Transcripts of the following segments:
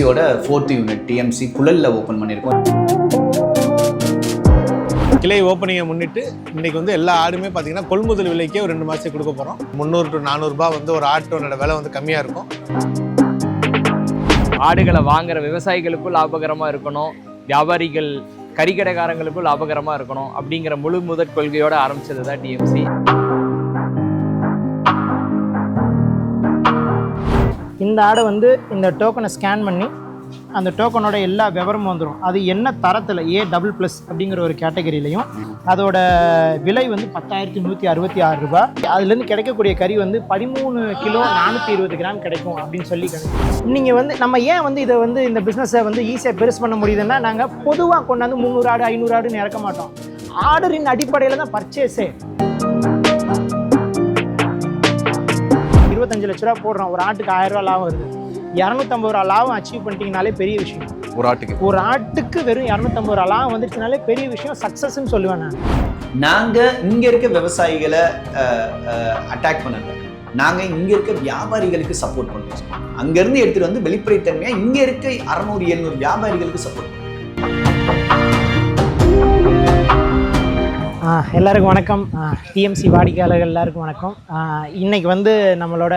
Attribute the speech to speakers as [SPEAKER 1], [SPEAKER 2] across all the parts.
[SPEAKER 1] டிஎம்சியோட fourth unit TMC குழலில் open பண்ணியிருக்கோம்.
[SPEAKER 2] கிளை ஓப்பனிங்கை முன்னிட்டு இன்னைக்கு வந்து எல்லா ஆடுமே பார்த்தீங்கன்னா கொள்முதல் விலைக்கே ஒரு ரெண்டு மாதத்துக்கு கொடுக்க போகிறோம் முந்நூறு டு நானூறுரூபா வந்து ஒரு ஆட்டோனோட விலை வந்து கம்மியாக இருக்கும்.
[SPEAKER 3] ஆடுகளை வாங்குற விவசாயிகளுக்கும் லாபகரமாக இருக்கணும். வியாபாரிகள் கறிக்கடைக்காரங்களுக்கும் லாபகரமாக இருக்கணும் அப்படிங்கிற முழு முதற் கொள்கையோட ஆரம்பிச்சது தான் டிஎம்சி
[SPEAKER 4] இந்த ஆடை வந்து இந்த டோக்கனை ஸ்கேன் பண்ணி அந்த டோக்கனோட எல்லா விவரமும் வந்துடும் அது என்ன தரத்தில் ஏ டபுள் ப்ளஸ் அப்படிங்கிற ஒரு கேட்டகரியிலையும் அதோட விலை வந்து பத்தாயிரத்தி நூற்றி அறுபத்தி ஆறு ரூபாய். அதுலேருந்து கிடைக்கக்கூடிய கறி வந்து பதிமூணு கிலோ நானூற்றி இருபது கிராம் கிடைக்கும் அப்படின்னு சொல்லி கிடைக்கும் நீங்கள் வந்து நம்ம ஏன் வந்து இதை வந்து இந்த பிஸ்னஸை வந்து ஈஸியாக பெருசு பண்ண முடியுதுன்னா நாங்கள் பொதுவாக கொண்டாந்து முந்நூறு ஆடு ஐநூறு ஆடுன்னு இறக்க மாட்டோம். ஆர்டரின் அடிப்படையில் தான் பர்ச்சேஸே இருபத்தஞ்சு லட்ச ரூபா போடுறோம். ஒரு ஆட்டுக்கு ஆயிரம் ரூபா லாபம் வருது. இரநூத்தம்பது ரூபா லாபம் அச்சீவ் பண்ணிட்டீங்கனாலே பெரிய விஷயம்.
[SPEAKER 5] ஒரு ஆட்டுக்கு.
[SPEAKER 4] ஒரு ஆட்டுக்கு வெறும் இரநூத்தம்பது ரூபா லாபம் வந்துருச்சுனாலே பெரிய விஷயம் சக்ஸஸ்ன்னு சொல்லுவேன் நான்.
[SPEAKER 1] நாங்கள் இங்கே இருக்க விவசாயிகளை அட்டாக் பண்ணல. நாங்கள் இங்கே இருக்க வியாபாரிகளுக்கு சப்போர்ட் பண்ணுறோம் அங்கேருந்து எடுத்துகிட்டு வந்து வெளிப்படைத்தன்மையாக இங்கே இருக்க அறநூறு எழுநூறு வியாபாரிகளுக்கு சப்போர்ட்
[SPEAKER 4] ஆ, எல்லாருக்கும் வணக்கம். டிஎம்சி வாடிக்கையாளர்கள் எல்லாருக்கும் வணக்கம். இன்றைக்கி வந்து நம்மளோட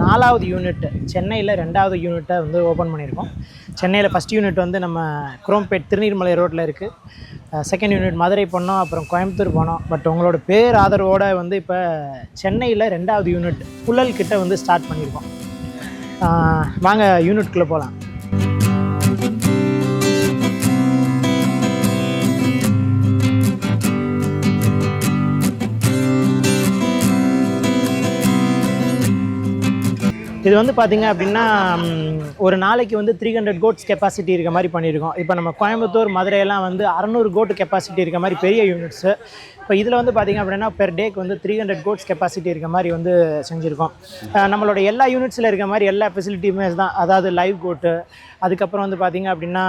[SPEAKER 4] நாலாவது யூனிட் சென்னையில் ரெண்டாவது யூனிட்டை வந்து ஓப்பன் பண்ணியிருக்கோம். சென்னையில் ஃபஸ்ட் யூனிட் வந்து நம்ம குரோம்பேட் திருநீர்மலை ரோட்டில் இருக்குது செகண்ட் யூனிட் மதுரை போனோம் அப்புறம் கோயம்புத்தூர் போனோம். பட் உங்களோட பேர் ஆதரவோடு வந்து இப்போ சென்னையில் ரெண்டாவது யூனிட் புழல் கிட்ட வந்து ஸ்டார்ட் பண்ணியிருக்கோம். வாங்க யூனிட்குள்ளே போகலாம் இது வந்து பார்த்தீங்க அப்படின்னா ஒரு நாளைக்கு வந்து த்ரீ ஹண்ட்ரட் கோட்ஸ் கெப்பாசிட்டி இருக்க மாதிரி பண்ணியிருக்கோம். இப்போ நம்ம கோயம்புத்தூர் மதுரையெல்லாம் வந்து அறநூறு கோட் கெப்பாசிட்டி இருக்க மாதிரி பெரிய யூனிட்ஸு இப்போ இதில் வந்து பார்த்தீங்க அப்படின்னா பெர் டேக்கு வந்து த்ரீ ஹண்ட்ரட் கோட்ஸ் கெப்பாசிட்டி இருக்க மாதிரி வந்து செஞ்சுருக்கோம். நம்மளோட எல்லா யூனிட்ஸில் இருக்க மாதிரி எல்லா ஃபெசிலிட்டியுமே தான். அதாவது லைவ் கோட்டு அதுக்கப்புறம் வந்து பார்த்திங்க அப்படின்னா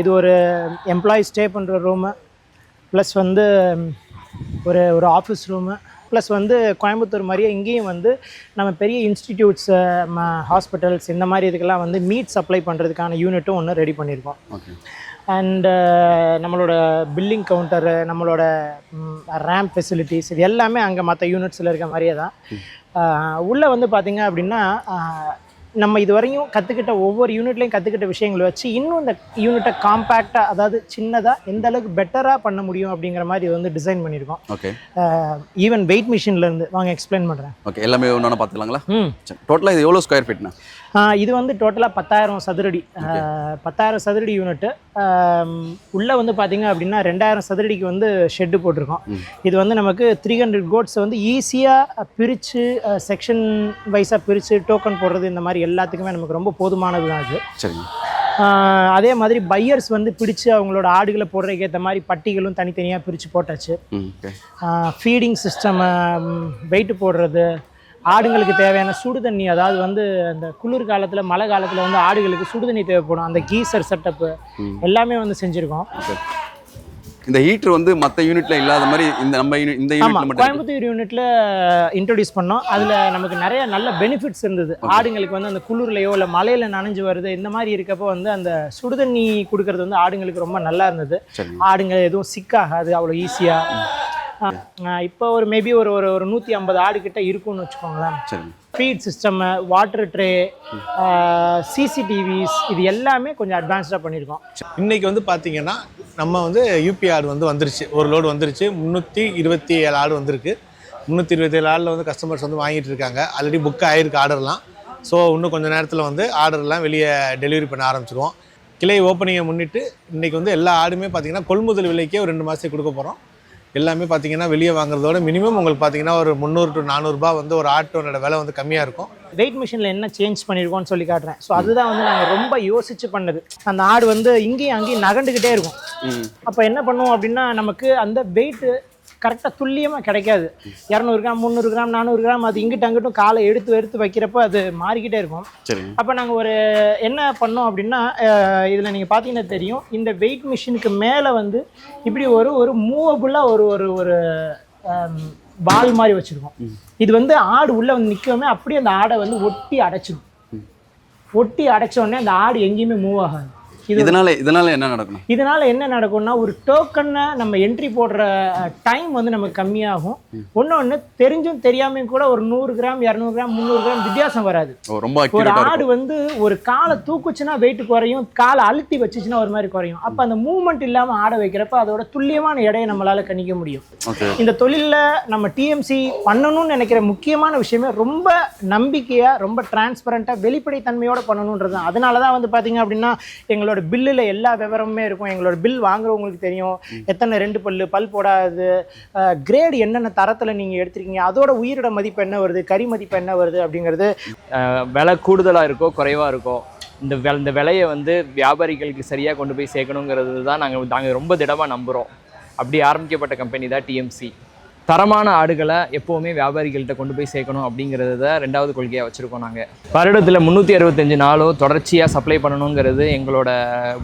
[SPEAKER 4] இது ஒரு எம்ப்ளாயி ஸ்டே பண்ணுற ரூமு ப்ளஸ் வந்து ஒரு ஒரு ஆஃபீஸ் ரூமு ப்ளஸ் வந்து கோயம்புத்தூர் மாதிரியே இங்கேயும் வந்து நம்ம பெரிய இன்ஸ்டிடியூட்ஸ் ஹாஸ்பிட்டல்ஸ் இந்த மாதிரி இதுக்கெல்லாம் வந்து மீட் சப்ளை பண்ணுறதுக்கான யூனிட்டும் ஒன்று ரெடி பண்ணியிருக்கோம் அண்டு நம்மளோட பில்லிங் கவுண்டரு நம்மளோட ரேம்ப் ஃபெசிலிட்டிஸ் இது எல்லாமே அங்கே மற்ற யூனிட்ஸில் இருக்க மாதிரியே தான். உள்ளே வந்து பார்த்திங்க அப்படின்னா நம்ம இதுவரையும் கற்றுக்கிட்ட ஒவ்வொரு யூனிட்லேயும் கற்றுக்கிட்ட விஷயங்களை வச்சு இன்னும் இந்த யூனிட்டை காம்பேக்டாக அதாவது சின்னதாக எந்த அளவுக்கு பெட்டராக பண்ண முடியும் அப்படிங்கிற மாதிரி வந்து டிசைன் பண்ணியிருக்கோம்.
[SPEAKER 5] ஓகே
[SPEAKER 4] ஈவன் வெயிட் மிஷின்லேருந்து வாங்க எக்ஸ்பிளைன் பண்ணுறேன்
[SPEAKER 5] ஓகே எல்லாமே ஒன்றா பார்த்துக்கலாங்களா?
[SPEAKER 4] ம்.
[SPEAKER 5] டோட்டலாக இது எவ்வளோ ஸ்கொயர் ஃபீட்ண்ணா
[SPEAKER 4] இது வந்து டோட்டலாக பத்தாயிரம் சதுரடி. பத்தாயிரம் சதுரடி யூனிட்டு உள்ளே வந்து பார்த்தீங்க அப்படின்னா ரெண்டாயிரம் சதுரடிக்கு வந்து ஷெட்டு போட்டிருக்கோம். இது வந்து நமக்கு த்ரீ ஹண்ட்ரட் கோட்ஸ் வந்து ஈஸியாக பிரித்து செக்ஷன் வைஸாக பிரித்து டோக்கன் போடுறது இந்த மாதிரி எல்லாத்துக்குமே நமக்கு ரொம்ப போதுமானது தான் அது ஆஹ், அதே மாதிரி பையர்ஸ் வந்து பிடிச்சு அவங்களோட ஆடுகளை போடுறதுக்கு ஏற்ற மாதிரி பட்டிகளும் தனித்தனியாக பிரித்து போட்டாச்சு. ஃபீடிங் சிஸ்டம் வெயிட் போடுறது ஆடுங்களுக்கு தேவையான சுடு தண்ணி அதாவது வந்து அந்த குளிர் காலத்தில் மழை காலத்தில் வந்து ஆடுகளுக்கு சுடு தண்ணி தேவைப்படும். அந்த கீசர் செட்டப்பு. எல்லாமே வந்து செஞ்சுருக்கோம்.
[SPEAKER 5] இந்த ஹீட்டர் வந்து மற்ற யூனிட்ல இல்லாத மாதிரி இந்த நம்ம இந்த இருக்கு.
[SPEAKER 4] கோயம்புத்தூர் யூனிட்ல இன்ட்ரடியூஸ் பண்ணோம். அதில் நமக்கு நிறைய நல்ல பெனிஃபிட்ஸ் இருந்தது. ஆடுங்களுக்கு வந்து அந்த குளிர்லையோ இல்லை மழையில நனைஞ்சு வருது இந்த மாதிரி இருக்கப்போ வந்து அந்த சுடுதண்ணி கொடுக்கறது வந்து ஆடுங்களுக்கு ரொம்ப நல்லா இருந்தது. ஆடுங்க எதுவும் சிக்காகாது அவ்வளோ ஈஸியாக இப்போ ஒரு மேபி ஒரு ஒரு ஒரு நூற்றி ஐம்பது ஆடு கிட்ட இருக்கும்னு வச்சுக்கோங்களேன். Feed system water tray CCTVs இது எல்லாமே கொஞ்சம் அட்வான்ஸ்டாக பண்ணியிருக்கோம்
[SPEAKER 2] இன்னைக்கு வந்து பார்த்தீங்கன்னா நம்ம வந்து யூபி ஆடு வந்து வந்துருச்சு. ஒரு லோடு வந்துருச்சு. முந்நூற்றி இருபத்தி ஏழு ஆடு வந்திருக்கு. முந்நூற்றி இருபத்தி ஏழு ஆடில் வந்து கஸ்டமர்ஸ் வந்து வாங்கிட்டு இருக்காங்க. ஆல்ரெடி புக் ஆகிருக்கு ஆர்டர்லாம். ஸோ இன்னும் கொஞ்சம் நேரத்தில் வந்து ஆர்டர்லாம் வெளியே டெலிவரி பண்ண ஆரம்பிச்சிருவோம். கிளை ஓப்பனிங்கை முன்னிட்டு இன்னைக்கு வந்து எல்லா ஆடுமே பார்த்தீங்கன்னா கொள்முதல் விலைக்கே ஒரு ரெண்டு மாதத்துக்கு கொடுக்க போகிறோம் எல்லாமே பார்த்தீங்கன்னா வெளியே வாங்குறதோட மினிமம் உங்களுக்கு பார்த்தீங்கன்னா ஒரு முந்நூறு டு நானூறுரூபா வந்து ஒரு ஆட்டோனோட விலை வந்து கம்மியாக இருக்கும்.
[SPEAKER 4] வெயிட் மிஷினில் என்ன சேஞ்ச் பண்ணியிருக்கோம்னு சொல்லி காட்டுறேன். ஸோ அதுதான் வந்து நாங்கள் ரொம்ப யோசிச்சு பண்ணது. அந்த ஆடு வந்து இங்கேயும் அங்கேயும் நகண்டுக்கிட்டே இருக்கும்.
[SPEAKER 5] ம்.
[SPEAKER 4] அப்போ என்ன பண்ணுவோம் அப்படின்னா நமக்கு அந்த வெயிட்டு கரெக்டாக துல்லியமாக கிடைக்காது. இரநூறு கிராம் முந்நூறு கிராம் நானூறு கிராம் அது இங்கிட்டு அங்கிட்டும் காலை எடுத்து எடுத்து வைக்கிறப்ப அது மாறிக்கிட்டே இருக்கும். அப்போ நாங்கள் ஒரு என்ன பண்ணோம் அப்படின்னா இதில் நீங்கள் பார்த்தீங்கன்னா தெரியும் இந்த வெயிட் மிஷினுக்கு மேலே வந்து இப்படி ஒரு ஒரு மூவபுளாக ஒரு ஒரு ஒரு பால் மாதிரி வச்சுருக்கோம். இது வந்து ஆடு உள்ளே வந்து நிற்கவுமே அப்படியே அந்த ஆடை வந்து ஒட்டி அடைச்சிடும் ஒட்டி அடைச்ச உடனே அந்த ஆடு எங்கேயுமே மூவ் ஆகாது.
[SPEAKER 5] இதனால இதனால என்ன நடக்கணும்?
[SPEAKER 4] இதனால என்ன நடக்கும்னா ஒரு டோக்கனை நம்ம என்ட்ரி போடுற டைம் வந்து நமக்கு கம்மியாகும். ஒன்று தெரிஞ்சும் தெரியாமையும் கூட ஒரு நூறு கிராம் இரநூறு கிராம் முந்நூறு கிராம் வித்தியாசம் வராது.
[SPEAKER 5] ரொம்ப
[SPEAKER 4] ஒரு ஆடு வந்து ஒரு காலை தூக்குச்சுன்னா வெயிட் குறையும் காலை அழுத்தி வச்சுச்சுன்னா ஒரு மாதிரி குறையும். அப்போ அந்த மூவ்மெண்ட் இல்லாமல் ஆட வைக்கிறப்ப அதோட துல்லியமான எடையை நம்மளால கணிக்க முடியும். இந்த தொழிலில் நம்ம டிஎம்சி பண்ணணும்னு நினைக்கிற முக்கியமான விஷயமே ரொம்ப நம்பிக்கையாக ரொம்ப டிரான்ஸ்பரண்ட்டாக வெளிப்படைத்தன்மையோட பண்ணணுன்றது தான். அதனால தான் வந்து பார்த்தீங்க அப்படின்னா எங்களோட பில்லில் எல்லா விவரமுமே இருக்கும். எங்களோட பில் வாங்குறவங்களுக்கு தெரியும். எத்தனை ரெண்டு பல்லு பல் போடாது கிரேடு என்னென்ன தரத்தில் நீங்கள் எடுத்திருக்கீங்க அதோட உயிரிட மதிப்பு என்ன வருது கறி மதிப்பு என்ன வருது அப்படிங்கிறது
[SPEAKER 3] விலை கூடுதலாக இருக்கோ குறைவாக இருக்கோ இந்த வெ இந்த விலையை வந்து வியாபாரிகளுக்கு சரியாக கொண்டு போய் சேர்க்கணுங்கிறது தான் நாங்கள் நாங்கள் ரொம்ப திடமாக நம்புகிறோம் அப்படி ஆரம்பிக்கப்பட்ட கம்பெனி தான் டிஎம்சி தரமான ஆடுகளை எப்போவுமே வியாபாரிகள்கிட்ட கொண்டு போய் சேர்க்கணும் அப்படிங்கிறது தான் ரெண்டாவது கொள்கையாக வச்சுருக்கோம் நாங்கள் வருடத்தில் முந்நூற்றி அறுபத்தஞ்சு நாளும் தொடர்ச்சியாக சப்ளை பண்ணணுங்கிறது எங்களோட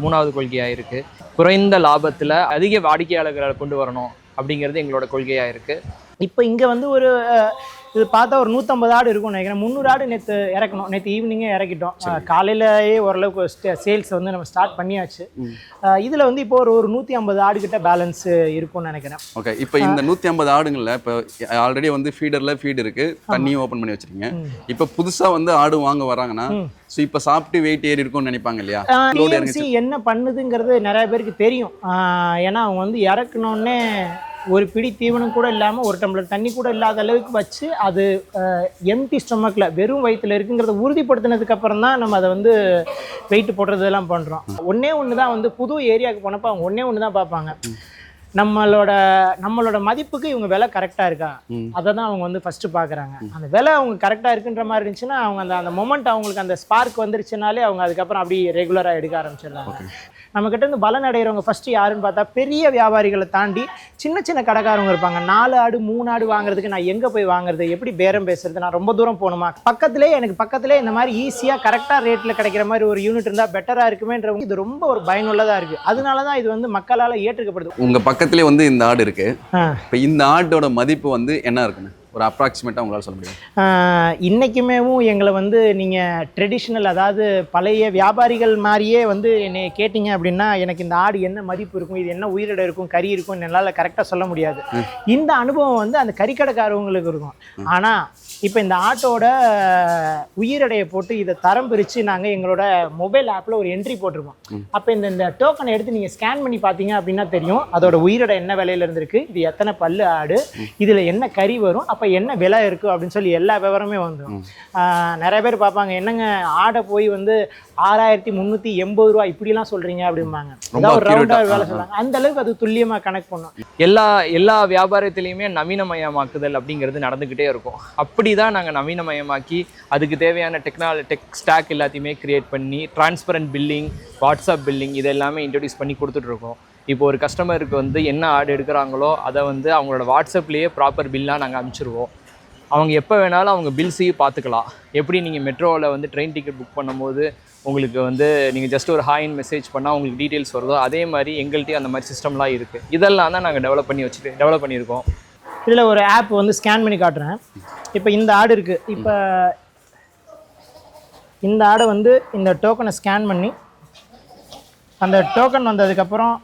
[SPEAKER 3] மூணாவது கொள்கையாக இருக்குது குறைந்த லாபத்தில் அதிக வாடிக்கையாளர்களை கொண்டு வரணும் அப்படிங்கிறது எங்களோட கொள்கையாக இருக்குது
[SPEAKER 4] இப்போ இங்கே வந்து ஒரு இது பார்த்தா ஒரு நூற்றம்பது ஆடு இருக்கும்னு நினைக்கிறேன். முந்நூறு ஆடு நேற்று இறக்கணும். நேற்று ஈவினிங்கே இறக்கிட்டோம். காலையிலேயே ஓரளவுக்கு சேல்ஸ் வந்து நம்ம ஸ்டார்ட் பண்ணியாச்சு. இதில் வந்து இப்போ ஒரு ஒரு நூற்றி ஐம்பது ஆடு கிட்ட பேலன்ஸ் இருக்கும்னு நினைக்கிறேன்.
[SPEAKER 5] ஓகே இப்போ இந்த நூத்தி ஐம்பது ஆடுங்கள்ல இப்போ ஆல்ரெடி வந்து ஃபீடர்ல ஃபீட் இருக்கு. தண்ணியும் ஓப்பன் பண்ணி வச்சிருக்கீங்க. இப்போ புதுசா வந்து ஆடு வாங்க வராங்கன்னா ஸோ இப்போ சாப்பிட்டு வெயிட் ஏறி இருக்கும்னு நினைப்பாங்க இல்லையா.
[SPEAKER 4] என்ன பண்ணுதுங்கிறது நிறைய பேருக்கு தெரியும். ஏன்னா அவங்க வந்து இறக்குனோடனே ஒரு பிடி தீவனம் கூட இல்லாமல் ஒரு டம்ளர் தண்ணி கூட இல்லாத அளவுக்கு வச்சு அது எம்டி ஸ்டொமக்கில் வெறும் வயித்துல இருக்குங்கிறத உறுதிப்படுத்தினதுக்கு அப்புறம் தான் நம்ம அதை வந்து வெயிட் போடுறதெல்லாம் பண்ணுறோம் ஒன்றே ஒன்று தான் வந்து புது ஏரியாவுக்கு போனப்போ அவங்க ஒன்றே ஒன்று தான் பார்ப்பாங்க. நம்மளோட நம்மளோட மதிப்புக்கு இவங்க விலை கரெக்டாக இருக்கா. அதை தான் அவங்க வந்து ஃபஸ்ட்டு பார்க்குறாங்க. அந்த விலை அவங்க கரெக்டாக இருக்குன்ற மாதிரி இருந்துச்சுன்னா அவங்க அந்த அந்த மொமெண்ட் அவங்களுக்கு அந்த ஸ்பார்க் வந்துருச்சுனாலே அவங்க அதுக்கப்புறம் அப்படி ரெகுலராக எடுக்க ஆரம்பிச்சிடுறாங்க. நம்ம கிட்ட இருந்து பலன் அடைகிறவங்க ஃபர்ஸ்ட் யாருன்னு பார்த்தா பெரிய வியாபாரிகளை தாண்டி சின்ன சின்ன கடைக்காரவங்க இருப்பாங்க. நாலு ஆடு மூணு ஆடு வாங்குறதுக்கு நான் எங்கே போய் வாங்குறது எப்படி பேரம் பேசுறது நான் ரொம்ப தூரம் போகணுமா? பக்கத்திலே எனக்கு பக்கத்திலே இந்த மாதிரி ஈஸியாக கரெக்டாக ரேட்டில் கிடைக்கிற மாதிரி ஒரு யூனிட் இருந்தால் பெட்டராக இருக்குமேன்றவங்க இது ரொம்ப ஒரு பயனுள்ளதாக இருக்குது அதனால தான் இது வந்து மக்களால் ஏற்றுக்கப்படுது.
[SPEAKER 5] உங்க பக்கத்துலேயே வந்து இந்த ஆடு இருக்கு.
[SPEAKER 4] ஆ.
[SPEAKER 5] இப்போ இந்த ஆட்டோட மதிப்பு வந்து என்ன இருக்குன்னு? ஒரு அப்ராக்சிமேட்டா உங்களால சொல்ல முடியும்?
[SPEAKER 4] ஆஹ் இன்னைக்குமேவும் எங்களை வந்து நீங்கள் ட்ரெடிஷ்னல் அதாவது பழைய வியாபாரிகள் மாதிரியே வந்து என்னை கேட்டிங்க அப்படின்னா எனக்கு இந்த ஆடு என்ன மதிப்பு இருக்கும் இது என்ன உயிரிட இருக்கும் கறி இருக்கும் என்னால் கரெக்டாக சொல்ல முடியாது. இந்த அனுபவம் வந்து அந்த கறிக்கடைக்காரவங்களுக்கு இருக்கும். ஆனால் இப்போ இந்த ஆட்டோட உயிரடையை போட்டு இதை தரம் பிரித்து நாங்கள் எங்களோட மொபைல் ஆப்பில் ஒரு என்ட்ரி போட்டிருக்கோம். அப்போ இந்த இந்த டோக்கனை எடுத்து நீங்கள் ஸ்கேன் பண்ணி பார்த்தீங்க அப்படின்னா தெரியும். அதோட உயிரடை என்ன விலையில இருந்திருக்கு இது எத்தனை பல்லு ஆடு இதில் என்ன கறி வரும் அப்போ என்ன விலை இருக்குது அப்படின்னு சொல்லி எல்லா விவரமே வந்துடும் நிறைய பேர் பார்ப்பாங்க என்னங்க ஆடை போய் வந்து ஆறாயிரத்தி முந்நூற்றி எண்பது ரூபா இப்படிலாம் சொல்கிறீங்க அப்படிம்பாங்க. ஒரு ரவுண்டாக வேலை. சொல்லுவாங்க அந்த அளவுக்கு அது துல்லியமாக கனெக்ட் பண்ணும்.
[SPEAKER 3] எல்லா எல்லா வியாபாரத்திலையுமே நவீனமயமாக்குதல் அப்படிங்கிறது நடந்துக்கிட்டே இருக்கும். அப்படி தான் நாங்கள் நவீனமயமாக்கி அதுக்கு தேவையான டெக்னாலஜி டெக் ஸ்டாக் எல்லாத்தையுமே க்ரியேட் பண்ணி டிரான்ஸ்பரண்ட் பில்லிங் வாட்ஸ்அப் பில்லிங் இது எல்லாமே இன்ட்ரடியூஸ் பண்ணி கொடுத்துட்ருக்கோம். இப்போ ஒரு கஸ்டமருக்கு வந்து என்ன ஆடு எடுக்கிறாங்களோ அதை வந்து அவங்களோட வாட்ஸ்அப்லேயே ப்ராப்பர் பில்லாக நாங்கள் அனுப்பிச்சிருவோம். அவங்க எப்போ வேணாலும் அவங்க பில்ஸையும் பார்த்துக்கலாம் எப்படி நீங்கள் மெட்ரோவில் வந்து ட்ரெயின் டிக்கெட் புக் பண்ணும்போது உங்களுக்கு வந்து நீங்கள் ஜஸ்ட் ஒரு ஹாயின் மெசேஜ் பண்ணால் உங்களுக்கு டீட்டெயில்ஸ் வருதோ அதே மாதிரி எங்கள்கிட்டயும் அந்த மாதிரி சிஸ்டம்லாம் இருக்குது இதெல்லாம் தான் நாங்கள் டெவலப் பண்ணி வச்சுட்டு டெவலப் பண்ணியிருக்கோம்.
[SPEAKER 4] இதில் ஒரு ஆப் வந்து ஸ்கேன் பண்ணி காட்டுறேன். இப்போ இந்த ஆடு இருக்குது இப்போ இந்த ஆடை வந்து இந்த டோக்கனை ஸ்கேன் பண்ணி அந்த டோக்கன் வந்ததுக்கப்புறம்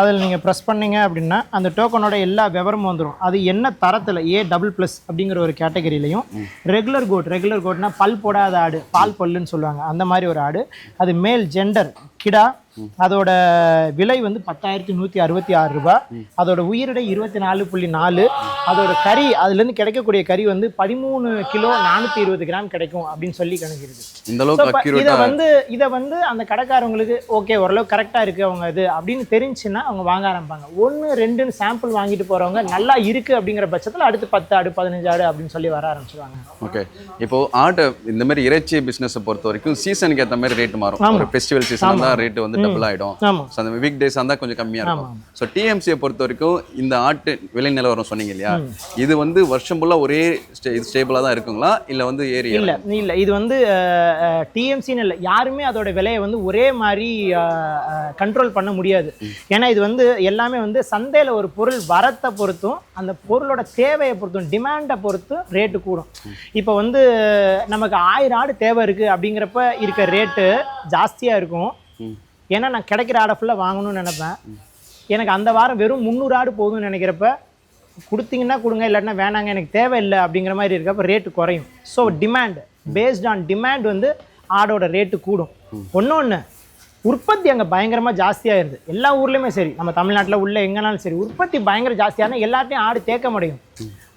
[SPEAKER 4] அதில் நீங்கள் ப்ரெஸ் பண்ணீங்க அப்படின்னா அந்த டோக்கனோட எல்லா விவரமும் வந்துடும் அது என்ன தரத்தில் ஏ டபுள் ப்ளஸ் அப்படிங்கிற ஒரு கேட்டகரியிலையும் ரெகுலர் கோட் ரெகுலர் கோட்னா பல் போடாத ஆடு பால் பல்லுன்னு சொல்லுவாங்க. அந்த மாதிரி ஒரு ஆடு. அது மேல் ஜெண்டர் கிடா அதோட விலை வந்து பத்தாயிரத்தி நூற்றி அறுபத்தி ஆறு ரூபாய் அதோட உயிரிடை இருபத்தி நாலு புள்ளி நாலு. அதோட கறி அதுலேருந்து கிடைக்கக்கூடிய கறி வந்து பதிமூணு கிலோ நானூற்றி இருபது கிராம் கிடைக்கும் அப்படின்னு சொல்லி இப்ப இதை வந்து இதை வந்து அந்த கடைக்காரவங்களுக்கு ஓகே ஓரளவு கரெக்டாக இருக்குது அவங்க இது அப்படின்னு தெரிஞ்சுன்னா அவங்க வாங்க ஆரம்பிப்பாங்க. ஒன்று ரெண்டுன்னு சாம்பிள் வாங்கிட்டு போகிறவங்க நல்லா இருக்குது அப்படிங்கிற பட்சத்தில் அடுத்து பத்து ஆடு பதினஞ்சு ஆடு அப்படின்னு சொல்லி வர ஆரம்பிச்சிருவாங்க.
[SPEAKER 5] ஓகே இப்போ ஆட்டை இந்த மாதிரி இறைச்சி பிசினஸை பொறுத்த வரைக்கும் சீசனுக்கு ஏற்ற மாதிரி ரேட் மாறும். ஃபெஸ்டிவல் சீசன் தான் ரேட் வந்து டபுள் ஸோ அந்த வீக் டேஸ் இருந்தால் கொஞ்சம் கம்மியாக இருக்கும். ஸோ டிஎம்சியை பொறுத்த வரைக்கும் இந்த ஆட்டு விலை நிலவரம் சொன்னீங்க இல்லையா? இது வந்து வருஷம் ஃபுல்லாக ஒரே ஸ்டே இது ஸ்டேபிளாக தான் இருக்குங்களா? இல்லை வந்து ஏறி
[SPEAKER 4] இல்லை இல்லை. இது வந்து டிஎம்சின்னு இல்லை. யாருமே அதோட விலையை வந்து ஒரே மாதிரி கண்ட்ரோல் பண்ண முடியாது. ஏன்னா இது வந்து எல்லாமே வந்து சந்தையில் ஒரு பொருள் வரத்தை பொறுத்தும் அந்த பொருளோட தேவையை பொறுத்தும் டிமாண்டை பொறுத்து ரேட்டு கூடும். இப்போ வந்து நமக்கு ஆயிரம் ஆடு தேவை இருக்குது அப்படிங்கிறப்ப இருக்க ரேட்டு ஜாஸ்தியாக இருக்கும். ஏன்னா நான் கிடைக்கிற ஆடை ஃபுல்லாக வாங்கணும்னு நினைப்பேன். எனக்கு அந்த வாரம் வெறும் முந்நூறு ஆடு போகுதுன்னு நினைக்கிறப்ப கொடுத்தீங்கன்னா கொடுங்க இல்லாட்டினா வேணாங்க எனக்கு தேவையில்லை அப்படிங்கிற மாதிரி இருக்கப்ப ரேட்டு குறையும். So demand based on demand வந்து ஆடோட ரேட்டு கூடும். ஒன்று ஒன்று உற்பத்தி அங்கே பயங்கரமாக ஜாஸ்தியாகிருது எல்லா ஊர்லேயுமே சரி நம்ம தமிழ்நாட்டில் உள்ள எங்கேனாலும் சரி உற்பத்தி பயங்கர ஜாஸ்தியான எல்லாத்தையும் ஆடு தேக்க முடியும்.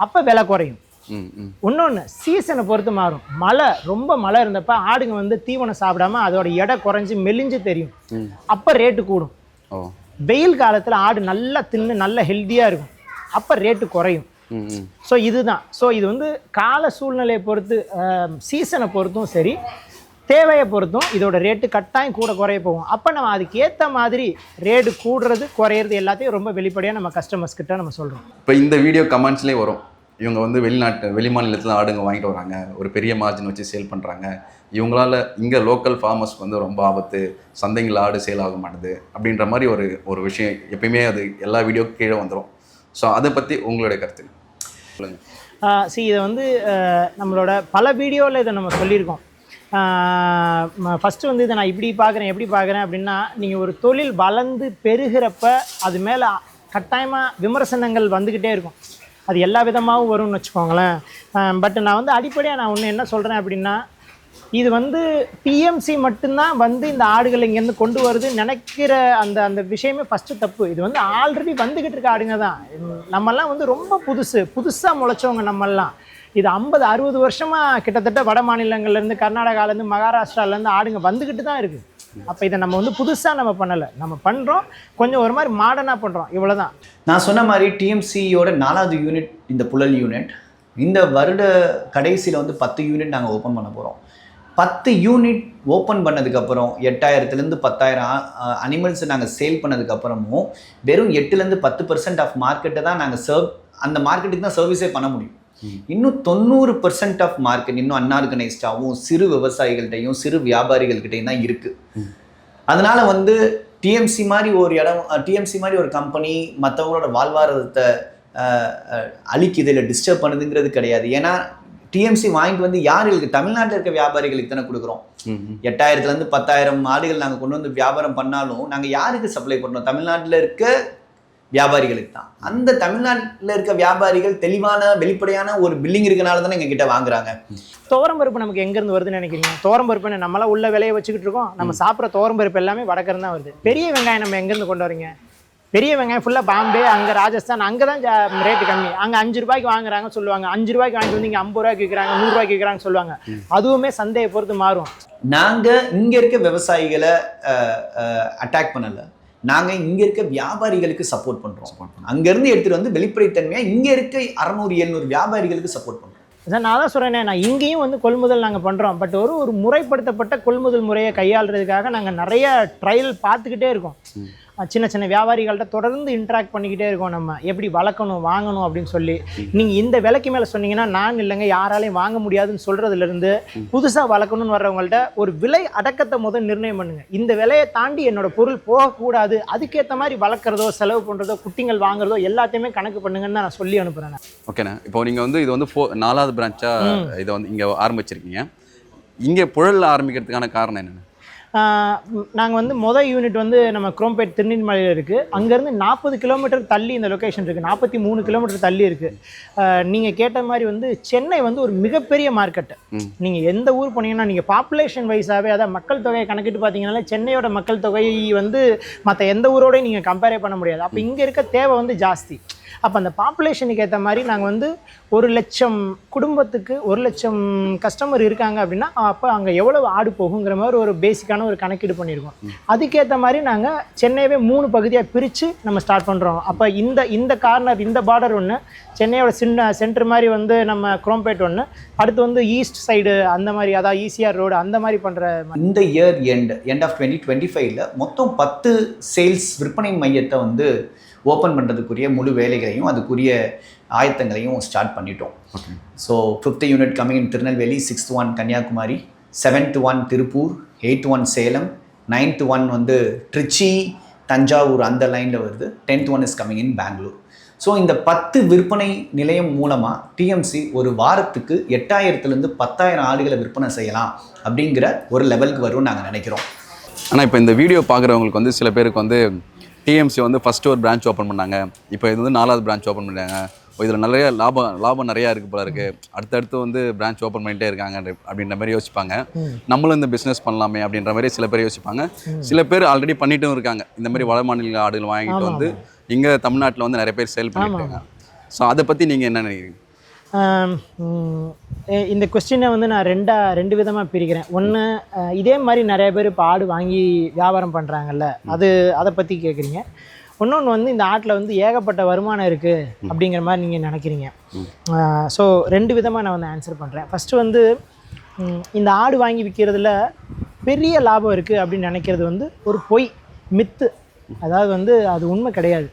[SPEAKER 4] அப்போ விலை குறையும். இன்னொன்று சீசனை பொறுத்து மாறும். மழை ரொம்ப மழை இருந்தப்ப ஆடுங்க வந்து தீவனம் சாப்பிடாம அதோட எடை குறைஞ்சி மெலிஞ்சு தெரியும். அப்போ ரேட்டு கூடும். வெயில் காலத்தில் ஆடு நல்லா தின்னு நல்ல ஹெல்த்தியாக இருக்கும். அப்போ ரேட்டு குறையும். ஸோ இதுதான். ஸோ இது வந்து கால சூழ்நிலையை பொறுத்து சீசனை பொறுத்தும் சரி தேவையை பொறுத்தும் இதோட ரேட்டு கட்டாயம் கூட குறைய போகும். அப்போ நம்ம அதுக்கு ஏற்ற மாதிரி ரேட்டு கூடுறது குறையிறது எல்லாத்தையும் ரொம்ப வெளிப்படையாக நம்ம கஸ்டமர்ஸ் கிட்ட நம்ம சொல்கிறோம்
[SPEAKER 5] இப்போ இந்த வீடியோ கமெண்ட்ஸ்லேயே வரும். இவங்க வந்து வெளிநாட்டு வெளி மாநிலத்தில் ஆடுங்க வாங்கிட்டு வராங்க. ஒரு பெரிய மார்ஜின் வச்சு சேல் பண்ணுறாங்க இவங்களால இங்கே லோக்கல் ஃபார்மர்ஸ்க்கு வந்து ரொம்ப ஆபத்து. சந்தைங்களில் ஆடு சேல் ஆக மாட்டுது. அப்படின்ற மாதிரி ஒரு ஒரு விஷயம் எப்பயுமே அது எல்லா வீடியோக்கும் கீழே வந்துடும் ஸோ அதை பற்றி உங்களுடைய கருத்து? சொல்லுங்கள்
[SPEAKER 4] சி இதை வந்து நம்மளோட பல வீடியோவில் இதை நம்ம சொல்லியிருக்கோம். ஃபஸ்ட்டு வந்து இதை நான் இப்படி பார்க்குறேன் எப்படி பார்க்குறேன் அப்படின்னா நீங்கள் ஒரு தொழில் வளர்ந்து பெருகிறப்ப அது மேலே கட்டாயமாக விமர்சனங்கள் வந்துக்கிட்டே இருக்கும். அது எல்லா விதமாகவும் வரும்னு வச்சுக்கோங்களேன். பட் நான் வந்து அடிப்படையாக நான் ஒன்று என்ன சொல்கிறேன் அப்படின்னா இது வந்து பிஎம்சி மட்டும்தான் வந்து இந்த ஆடுகளை இங்கேருந்து கொண்டு வருது நினைக்கிற அந்த அந்த விஷயமே ஃபஸ்ட்டு தப்பு. இது வந்து ஆல்ரெடி வந்துக்கிட்டு இருக்க ஆடுங்க தான். நம்மெல்லாம் வந்து ரொம்ப புதுசு புதுசாக முளைச்சவங்க நம்மெல்லாம். இது ஐம்பது அறுபது வருஷமாக கிட்டத்தட்ட வட மாநிலங்கள்லேருந்து கர்நாடகாலேருந்து மகாராஷ்டிராலேருந்து ஆடுங்க வந்துக்கிட்டு தான் இருக்குது அப்போ இதை நம்ம வந்து புதுசாக நம்ம பண்ணலை. நம்ம பண்ணுறோம் கொஞ்சம் ஒரு மாதிரி மாடர்னாக பண்ணுறோம் இவ்வளோதான்
[SPEAKER 1] நான் சொன்ன மாதிரி டிஎம்சியோட நாலாவது யூனிட் இந்த புழல் யூனிட் இந்த வருட கடைசியில் வந்து பத்து யூனிட் நாங்கள் ஓப்பன் பண்ண போகிறோம் பத்து யூனிட் ஓப்பன் பண்ணதுக்கப்புறம் எட்டாயிரத்துலேருந்து பத்தாயிரம் அனிமல்ஸை நாங்கள் சேல் பண்ணதுக்கப்புறமும் வெறும் எட்டுலேருந்து பத்து பர்சன்ட் ஆஃப் மார்க்கெட்டை தான் நாங்கள் சர்வ் அந்த மார்க்கெட்டுக்கு தான் சர்வீஸே பண்ண முடியும். இன்னும் தொண்ணூறு பர்சன்ட் ஆஃப் மார்க்கெட் இன்னும் அன்ஆர்கனைஸ்டாகவும் சிறு விவசாயிகள்கிட்டையும் சிறு வியாபாரிகள்கிட்டையும் தான் இருக்குது அதனால வந்து டிஎம்சி மாதிரி ஒரு இடம் டிஎம்சி மாதிரி ஒரு கம்பெனி மற்றவங்களோட வாழ்வாதாரத்தை அழிக்குது இல்லை டிஸ்டர்ப் பண்ணுதுங்கிறது கிடையாது. ஏன்னா டிஎம்சி வாங்கிட்டு வந்து யாருக்கு தமிழ்நாட்டில் இருக்க வியாபாரிகளுக்கு தானே கொடுக்குறோம். எட்டாயிரத்துலேருந்து பத்தாயிரம் ஆடுகள் நாங்கள் கொண்டு வந்து வியாபாரம் பண்ணாலும் நாங்கள் யாருக்கு சப்ளை பண்ணுறோம் தமிழ்நாட்டில் இருக்க வியாபாரிகளுக்கு தான். அந்த தமிழ்நாட்டில் இருக்க வியாபாரிகள் தெளிவான வெளிப்படையான ஒரு பில்லிங் இருக்கனால தானே எங்கள் கிட்ட வாங்குறாங்க.
[SPEAKER 4] துவரம் பருப்பு நமக்கு எங்கேருந்து வருதுன்னு நினைக்கிறீங்க? துவரம் பருப்பு நம்மளாம் உள்ள விலையை வச்சுக்கிட்டு இருக்கோம் நம்ம சாப்பிட்ற துவரம் பருப்பு எல்லாமே வடக்கருந்து தான் வருது. பெரிய வெங்காயம் நம்ம எங்கேருந்து கொண்டு வரீங்க? பெரிய வெங்காயம் ஃபுல்லாக பாம்பே அங்கே ராஜஸ்தான் அங்கே தான் ரேட்டு கம்மி. அங்கே அஞ்சு ரூபாய்க்கு வாங்குறாங்க சொல்லுவாங்க. அஞ்சு ரூபாய்க்கு வாங்கிட்டு வந்து இங்கே ஐம்பது ரூபாய்க்கு விற்கிறாங்க நூறுரூவாய்க்கு விற்கிறாங்க சொல்லுவாங்க. அதுவுமே சந்தையை பொறுத்து மாறும்.
[SPEAKER 1] நாங்கள் இங்கே இருக்க விவசாயிகளை அட்டாக் பண்ணலை. நாங்கள் இங்கே இருக்க வியாபாரிகளுக்கு சப்போர்ட் பண்ணுறோம் அங்கேருந்து எடுத்துகிட்டு வந்து வெளிப்படைத்தன்மையாக இங்கே இருக்க அறநூறு எழுநூறு வியாபாரிகளுக்கு சப்போர்ட் பண்ணுறோம்
[SPEAKER 4] சார் நான் தான் சொல்கிறேனே நான் இங்கேயும் வந்து கொள்முதல் நாங்கள் பண்ணுறோம் பட் ஒரு ஒரு முறைப்படுத்தப்பட்ட கொள்முதல் முறையை கையாளுறதுக்காக நாங்கள் நிறைய ட்ரையல் பார்த்துக்கிட்டே இருக்கோம். சின்ன சின்ன வியாபாரிகள்கிட்ட தொடர்ந்து இன்ட்ராக்ட் பண்ணிக்கிட்டே இருக்கோம் நம்ம. எப்படி வளர்க்கணும் வாங்கணும் அப்படின்னு சொல்லி. நீங்கள் இந்த விலைக்கு மேலே சொன்னீங்கன்னா நான் இல்லைங்க யாராலையும் வாங்க முடியாதுன்னு சொல்கிறதுலேருந்து புதுசாக வளர்க்கணும்னு வர்றவங்கள்ட்ட ஒரு விலை அடக்கத்தை முதல் நிர்ணயம் பண்ணுங்கள் இந்த விலையை தாண்டி என்னோட பொருள் போகக்கூடாது அதுக்கேற்ற மாதிரி வளர்க்குறதோ செலவு பண்ணுறதோ குட்டிங்கள் வாங்குறதோ எல்லாத்தையுமே கணக்கு பண்ணுங்கன்னு நான் சொல்லி அனுப்புகிறேன்
[SPEAKER 5] ஓகேண்ணா இப்போ நீங்கள் வந்து இது வந்து ஃபோ நாலாவது பிரான்ச்சாக இதை வந்து இங்கே ஆரம்பிச்சிருக்கீங்க. இங்கே புழலில் ஆரம்பிக்கிறதுக்கான காரணம் என்னென்ன?
[SPEAKER 4] நாங்கள் வந்து மொதல் யூனிட் வந்து நம்ம குரோம்பேட் திருநெல்வேலியில் இருக்குது அங்கேருந்து நாற்பது கிலோமீட்டர் தள்ளி இந்த லொக்கேஷன் இருக்குது நாற்பத்தி மூணு கிலோமீட்டர் தள்ளி இருக்குது நீங்கள் கேட்ட மாதிரி வந்து சென்னை வந்து ஒரு மிகப்பெரிய மார்க்கெட்டு. நீங்கள் எந்த ஊர் போனீங்கன்னா நீங்கள் பாப்புலேஷன் வைஸாகவே அதாவது மக்கள் தொகையை கணக்கிட்டு பார்த்தீங்கன்னா சென்னையோட மக்கள் தொகை வந்து மற்ற எந்த ஊரோடையும் நீங்கள் கம்பேரே பண்ண முடியாது. அப்போ இங்கே இருக்க தேவை வந்து ஜாஸ்தி. அப்போ அந்த பாப்புலேஷனுக்கு ஏற்ற மாதிரி நாங்கள் வந்து ஒரு லட்சம் குடும்பத்துக்கு ஒரு லட்சம் கஸ்டமர் இருக்காங்க அப்படின்னா அப்போ அங்கே எவ்வளவு ஆடு போகுங்கிற மாதிரி ஒரு பேசிக்கான அப்படின்றதுக்கான ஒரு கணக்கீடு பண்ணியிருக்கோம். அதுக்கேற்ற மாதிரி நாங்கள் சென்னையவே மூணு பகுதியாக பிரித்து நம்ம ஸ்டார்ட் பண்ணுறோம் அப்போ இந்த இந்த கார்னர் இந்த பார்டர் ஒன்று சென்னையோட சின்ன சென்டர் மாதிரி வந்து நம்ம குரோம்பேட் ஒன்று அடுத்து வந்து ஈஸ்ட் சைடு அந்த மாதிரி அதாவது ஈசிஆர் ரோடு அந்த மாதிரி பண்ணுற
[SPEAKER 1] இந்த year end end of twenty twenty ஃபைவ்ல மொத்தம் பத்து சேல்ஸ் விற்பனை மையத்தை வந்து ஓப்பன் பண்ணுறதுக்குரிய முழு வேலைகளையும் அதுக்குரிய ஆயத்தங்களையும் ஸ்டார்ட் பண்ணிட்டோம். So fifth unit coming in Tirunelveli sixth one Kanyakumari. Seventh one Tiruppur eight one Salem ninth one வந்து திருச்சி தஞ்சாவூர் அந்த லைனில் வருது. Tenth one is coming in Bangalore so இந்த பத்து விற்பனை நிலையம் மூலமாக டிஎம்சி ஒரு வாரத்துக்கு எட்டாயிரத்துலேருந்து பத்தாயிரம் ஆடுகளை விற்பனை செய்யலாம் அப்படிங்கிற ஒரு லெவலுக்கு வரும்னு நாங்கள் நினைக்கிறோம்.
[SPEAKER 5] ஆனால் இப்போ இந்த வீடியோ பார்க்குறவங்களுக்கு வந்து சில பேருக்கு வந்து டிஎம்சி வந்து ஃபஸ்ட்டு ஒரு பிரான்ச் ஓப்பன் பண்ணாங்க. இப்போ இது வந்து நாலாவது பிரான்ச் ஓப்பன் பண்ணாங்க இதில் நிறைய லாபம் லாபம் நிறையா இருக்குது போல இருக்குது அடுத்தடுத்து வந்து பிரான்ச் ஓப்பன் பண்ணிட்டே இருக்காங்க அப்படின்ற மாதிரி யோசிப்பாங்க. நம்மளும் இந்த பிஸ்னஸ் பண்ணலாமே அப்படின்ற மாதிரி சில பேர் யோசிப்பாங்க. சில பேர் ஆல்ரெடி பண்ணிட்டும் இருக்காங்க. இந்த மாதிரி வட மாநில ஆடுகள் வாங்கிட்டு வந்து இங்கே தமிழ்நாட்டில் வந்து நிறைய பேர் சேல். இருக்காங்க. ஸோ அதை பற்றி நீங்கள் என்ன நினைக்கிறீங்க?
[SPEAKER 4] இந்த கொஸ்டினை வந்து நான் ரெண்டா ரெண்டு விதமாக பிரிக்கிறேன். ஒன்று இதே மாதிரி நிறைய பேர் இப்போ ஆடு வாங்கி வியாபாரம் பண்ணுறாங்கல்ல அது அதை பற்றி கேட்குறீங்க இன்னொன்று வந்து இந்த ஆட்டில் வந்து ஏகப்பட்ட வருமானம் இருக்குது அப்படிங்கிற மாதிரி நீங்கள் நினைக்கிறீங்க. ஸோ ரெண்டு விதமாக நான் வந்து ஆன்சர் பண்ணுறேன் ஃபஸ்ட்டு வந்து இந்த ஆடு வாங்கி விற்கிறதுல பெரிய லாபம் இருக்குது அப்படின்னு நினைக்கிறது வந்து ஒரு பொய் மித்து. அதாவது வந்து அது உண்மை கிடையாது.